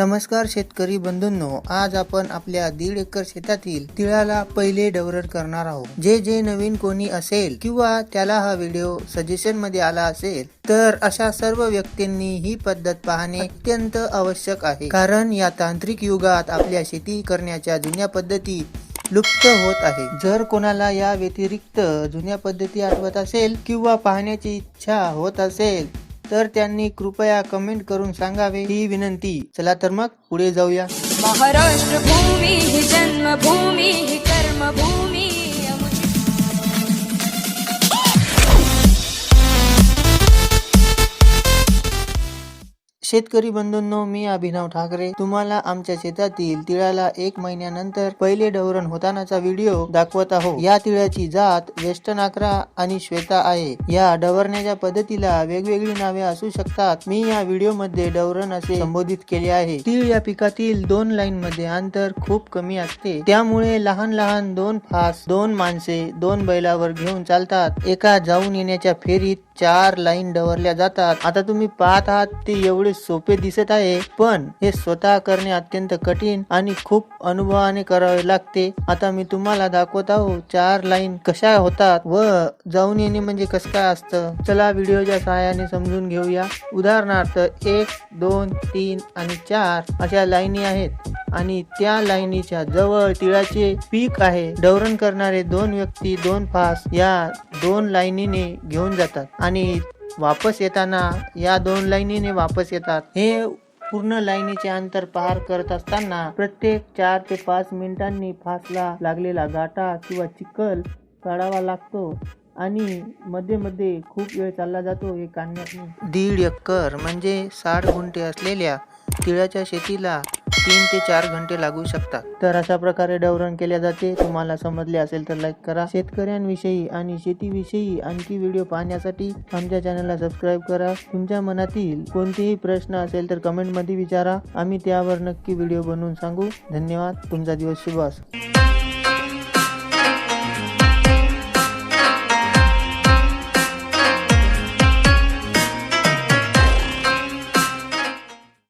नमस्कार शेतकरी बंधूंनो आज आपण आपल्या दीड एकर शेतातील तिळाला पहिले डवरण करणार आहोत. जे जे नवीन कोणी असेल किंवा त्याला हा व्हिडिओ सजेशनमध्ये आला असेल तर अशा सर्व व्यक्तींनी ही पद्धत पाहणे अत्यंत आवश्यक आहे. कारण या तांत्रिक युगात आपल्या शेती करण्याच्या जुन्या पद्धती लुप्त होत आहे जर कोणाला या व्यतिरिक्त जुन्या पद्धती आठवत असेल किंवा पाहण्याची इच्छा होत असेल तर त्यांनी कृपया कमेंट करून सांगावे ही विनंती. चला तर मग पुढे जाऊया. महाराष्ट्र भूमी शेतकरी बंधूंनो मी अभिनव ठाकरे. तुम्हाला आमच्या शेतातील तिळाला एक महिन्यानंतर पहिले डवरण होतानाचा व्हिडिओ दाखवत आहोत. या तिळाची जात वेस्टर्न आक्रा आणि श्वेता आहे. या डवरण्याच्या पद्धतीला वेगवेगळी नावे असू शकतात. मी या व्हिडिओमध्ये डवरण असे संबोधित केले आहे. तीळ या पिकातील दोन लाईन मध्ये अंतर खूप कमी असते. त्यामुळे लहान लहान दोन फास दोन माणसे दोन बैलावर घेऊन चालतात. एका जाऊन येण्याच्या फेरीत चार लाईन डवरल्या जातात. आता तुम्ही पाहत आहात ते एवढे सोपे दिसत आहे पण हे स्वतः करणे अत्यंत कठीण आणि खूप अनुभवाने करावे लागते. आता मी तुम्हाला दाखवत आहो चार लाईन कशा होतात व जाऊन येणे म्हणजे कसं काय असतं. चला व्हिडिओच्या सहाय्याने समजून घेऊया. उदाहरणार्थ एक दोन तीन आणि चार अशा लाईनी आहेत. आणि त्या लाईनीच्या जवळ तिळाचे पीक आहे. डवरण करणारे दोन व्यक्ती दोन फास या दोन लाईनीने घेऊन जातात आणि वापस येताना या दोन लाईनीने वापस येतात. हे पूर्ण लाईनीचे अंतर पार करत असताना प्रत्येक चार ते पाच मिनिटांनी फासला लागलेला गाटा किंवा चिखल काढावा लागतो आणि मध्ये मध्ये खूप वेळ चालला जातो हे काढण्यात. दीड एकर म्हणजे साठ गुंठे असलेल्या तिळाच्या शेतीला तीन ते चार घंटे लागू शकतात. तर अशा प्रकारे डवरण केल्या जाते. तुम्हाला समजले असेल तर लाईक करा. शेतकऱ्यांविषयी आणि शेतीविषयी आणखी व्हिडिओ पाहण्यासाठी आमच्या चॅनलला सबस्क्राईब करा. तुमच्या मनातील कोणतेही प्रश्न असेल तर कमेंटमध्ये विचारा. आम्ही त्यावर नक्की व्हिडिओ बनवून सांगू. धन्यवाद. तुमचा दिवस शुभ असो.